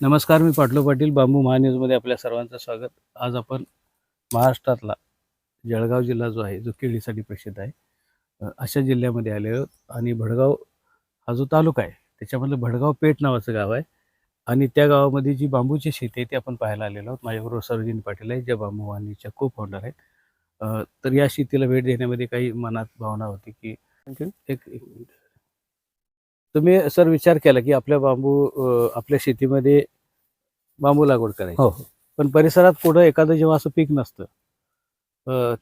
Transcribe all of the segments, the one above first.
नमस्कार मी पाटलो पाटील बांबू महान्यूजमध्ये आपल्या सर्वांचं स्वागत. आज आपण महाराष्ट्रातला जळगाव जिल्हा जो आहे जो केळीसाठी प्रसिद्ध आहे अशा जिल्ह्यामध्ये आले आहोत. आणि भडगाव हा जो तालुका आहे त्याच्यामधलं भडगाव पेठ नावाचं गाव आहे. आणि त्या गावामध्ये जी बांबूची शेती आहे ती आपण पाहायला आलेलो आहोत. माझ्याबरोबर सरोजिनी पाटील आहे ज्या बांबू महानीच्या को फाउंडर आहेत तर या शेतीला भेट देण्यामध्ये काही मनात भावना होती की एक एक मिनिट. तुम्ही सर विचार केला की आपल्या बांबू आपल्या शेतीमध्ये बांबू लागवड करायची. हो हो. पण परिसरात पुढं एखादं जेव्हा असं पीक नसतं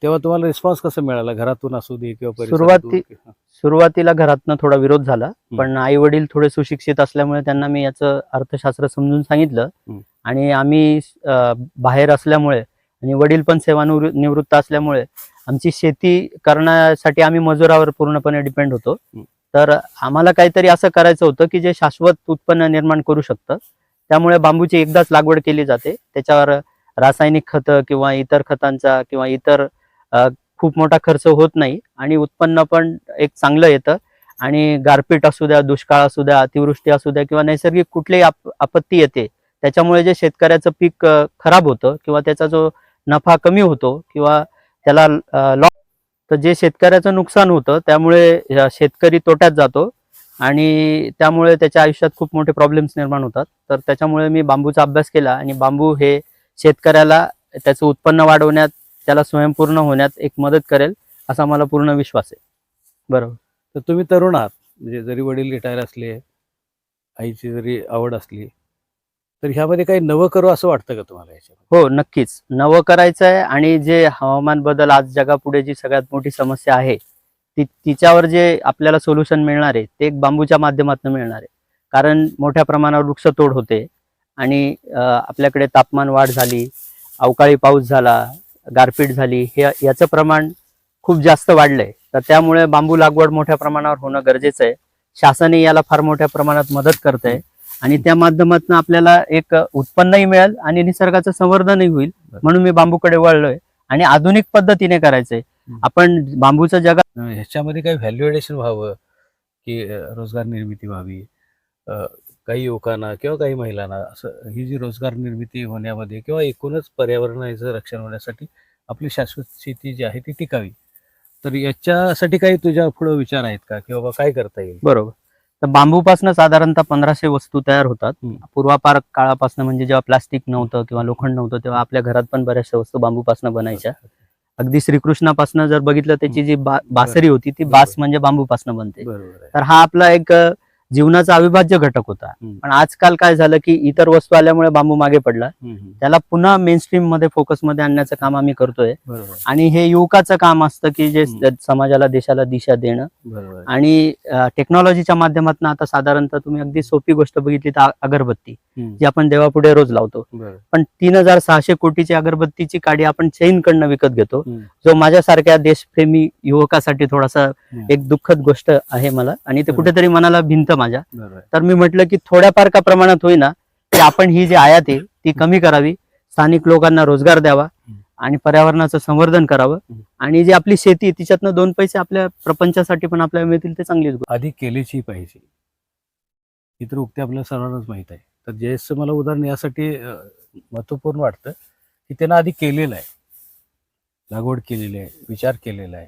तेव्हा तुम्हाला रिस्पॉन्स कसा मिळाला? घरातून असू दे किंवा सुरुवाती-. सुरुवातीला घरातनं थोडा विरोध झाला पण आई वडील थोडे सुशिक्षित असल्यामुळे त्यांना मी याचं अर्थशास्त्र समजून सांगितलं. आणि आम्ही बाहेर असल्यामुळे आणि वडील पण सेवानिवृत्त असल्यामुळे आमची शेती करण्यासाठी आम्ही मजुरावर पूर्णपणे डिपेंड होतो. तर आम्हाला काहीतरी असं करायचं होतं की जे शाश्वत उत्पन्न निर्माण करू शकतं. त्यामुळे बांबूची एकदाच लागवड केली जाते. त्याच्यावर रासायनिक खतं किंवा इतर खतांचा किंवा इतर खूप मोठा खर्च होत नाही आणि उत्पन्न पण एक चांगलं येतं. आणि गारपीट असू द्या दुष्काळ असू द्या अतिवृष्टी असू द्या किंवा नैसर्गिक कुठलीही आप आपत्ती येते त्याच्यामुळे जे शेतकऱ्याचं पीक खराब होतं किंवा त्याचा जो नफा कमी होतो किंवा त्याला लॉ तर जे शेतकऱ्याचं नुकसान होतं त्यामुळे शेतकरी तोट्यात जातो आणि त्यामुळे त्याच्या आयुष्यात खूप मोठे प्रॉब्लेम्स निर्माण होतात. तर त्याच्यामुळे मी बांबूचा अभ्यास केला आणि बांबू हे शेतकऱ्याला त्याचं उत्पन्न वाढवण्यात त्याला स्वयंपूर्ण होण्यात एक मदत करेल असा मला पूर्ण विश्वास आहे. बरोबर. तर तुम्ही तरुण आहात म्हणजे जरी वडील रिटायर असले आईची जरी आवड असली तर ह्यामध्ये काही नवं करू असं वाटतं का तुम्हाला याच्यामध्ये? हो नक्कीच. नवं करायचं आहे आणि जे हवामान बदल आज जगापुढे जी सगळ्यात मोठी समस्या आहे ती तिच्यावर जे आपल्याला सोल्युशन मिळणार आहे ते एक बांबूच्या माध्यमातून मिळणार आहे. कारण मोठ्या प्रमाणावर वृक्षतोड होते आणि आपल्याकडे तापमान वाढ झाली अवकाळी पाऊस झाला गारपीट झाली हे याचं प्रमाण खूप जास्त वाढलंय. तर त्यामुळे बांबू लागवड मोठ्या प्रमाणावर होणं गरजेचं आहे. शासनही याला फार मोठ्या प्रमाणात मदत करत आहे आणि त्या माध्यमातून आपल्याला एक उत्पन्नही मिळेल आणि निसर्गाचं संवर्धनही होईल. म्हणून मी बांबूकडे वळलोय. आणि आधुनिक पद्धतीने करायचंय. आपण बांबूचं जगात ह्याच्यामध्ये काही व्हॅल्युएडेशन व्हावं? की रोजगार निर्मिती व्हावी? काही युवकांना किंवा काही महिलांना असं ही जी रोजगार निर्मिती होण्यामध्ये किंवा एकूणच पर्यावरणाचं रक्षण होण्यासाठी आपली शाश्वत शेती जी आहे ती टिकावी. तर याच्यासाठी काही तुझ्या पुढे विचार आहेत का? की बाबा काय करता येईल? बरोबर. तर बांबूपासून साधारणतः पंधराशे वस्तू तयार होतात. पूर्वापार काळापासून म्हणजे जेव्हा प्लास्टिक नव्हतं किंवा लोखंड नव्हतं तेव्हा आपल्या घरात पण बऱ्याचशा वस्तू बांबूपासून बनायच्या. अगदी श्रीकृष्णापासून जर बघितलं त्याची जी बा- बासरी होती ती बास. म्हणजे बांबूपासून बनते. तर हा आपला एक जीवनाचा अविभाज्य घटक होता. पण आजकाल काय झालं की इतर वस्तू आल्यामुळे बांबू मागे पडला. त्याला पुन्हा मेन स्ट्रीममध्ये फोकसमध्ये आणण्याचं काम आम्ही करतोय आणि हे युवकाचं काम असतं की जे. समाजाला देशाला दिशा देणं. आणि टेक्नॉलॉजीच्या माध्यमातून आता साधारणतः तुम्ही अगदी सोपी गोष्ट बघितली तर अगरबत्ती. जी आपण देवापुढे रोज लावतो पण तीन हजार सहाशे कोटीची अगरबत्तीची काडी आपण चैन कडनं विकत घेतो. जो माझ्यासारख्या देशप्रेमी युवकासाठी थोडासा. एक दुःखद गोष्ट आहे मला आणि ते. कुठेतरी मनाला भिंत माझ्या. तर मी म्हटलं की थोड्याफार का प्रमाणात होईना की आपण ही जी आयात आहे ती कमी करावी स्थानिक लोकांना रोजगार द्यावा. आणि पर्यावरणाचं संवर्धन करावं. आणि जी आपली शेती तिच्यातनं दोन पैसे आपल्या प्रपंचासाठी पण आपल्याला मिळतील ते चांगलीच. आधी केलीची पाहिजे ही तर उक्ती आपल्याला सर्वांनाच माहीत आहे तर जयसचं मला उदाहरण यासाठी अ, महत्त्वपूर्ण वाटतं की त्यानं आधी केलेलं आहे लागवड केलेली आहे विचार केलेला आहे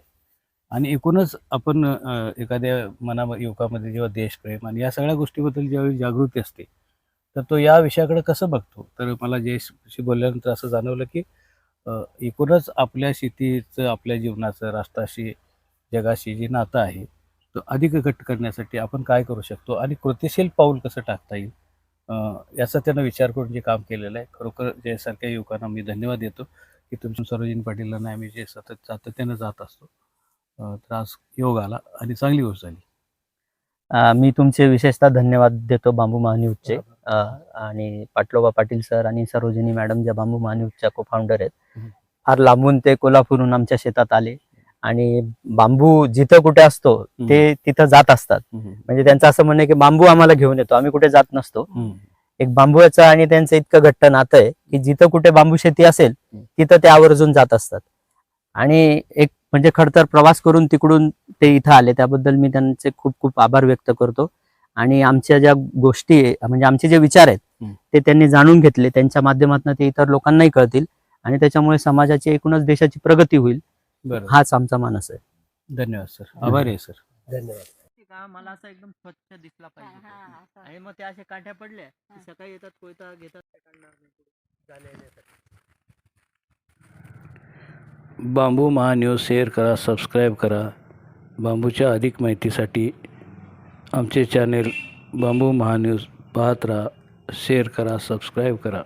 आणि एकूणच आपण एखाद्या मना युवकामध्ये जेव्हा देशप्रेम आणि या सगळ्या गोष्टीबद्दल ज्यावेळी जागृती असते तर तो या विषयाकडे कसं बघतो? तर मला जयशी बोलल्यानंतर असं जाणवलं की एकूणच आपल्या शेतीचं आपल्या जीवनाचं राष्ट्राशी जगाशी जे नातं आहे तो अधिक घट्ट करण्यासाठी आपण काय करू शकतो? आणि कृतिशील पाऊल कसं टाकता येईल? याचा त्यानं विचार करून जे काम केलेलं आहे खरोखर जयसारख्या युवकांना मी धन्यवाद देतो की तुमच्या सरोजिनी पाटीलला आम्ही जे सतत सातत्यानं जात असतो. अं, तर आज योग आला आणि चांगली गोष्ट झाली. मी तुमचे विशेषतः धन्यवाद देतो बांबू महान्यूजचे. अं, आणि पाटलोबा पाटील सर आणि सरोजिनी मॅडम ज्या बांबू महान्यूजच्या को फाउंडर आहेत. फार लांबून ते कोल्हापूरहून आमच्या शेतात आले. आणि बांबू जिथं कुठे असतो ते तिथं जात असतात. म्हणजे त्यांचं असं म्हणणं की बांबू आम्हाला घेऊन येतो आम्ही कुठे जात नसतो. एक बांबूचं आणि त्यांचं इतकं घट्ट नातं आहे की जिथं कुठे बांबू शेती असेल तिथं ते आवर्जून जात असतात. आणि एक म्हणजे खडतर प्रवास करून तिकडून ते इथं आले. त्याबद्दल मी त्यांचे खूप खूप आभार व्यक्त करतो. आणि आमच्या ज्या गोष्टी म्हणजे आमचे जे विचार आहेत. ते त्यांनी जाणून घेतले. त्यांच्या माध्यमातून ते इतर लोकांनाही कळतील. आणि त्याच्यामुळे समाजाची एकूणच देशाची प्रगती होईल बरोबर हाच आमचा मानस आहे. धन्यवाद सर. आभारी आहे सर. धन्यवाद. मला असं एकदम स्वच्छ दिसला पाहिजे आणि मग त्या अशा काठ्या पडल्या. सकाळी येतात कोयता घेतात बांबू महान्यूज शेअर करा सबस्क्राईब करा. बांबूच्या अधिक माहितीसाठी आमचे चॅनेल बांबू महान्यूज पाहत राहा शेअर करा सबस्क्राईब करा.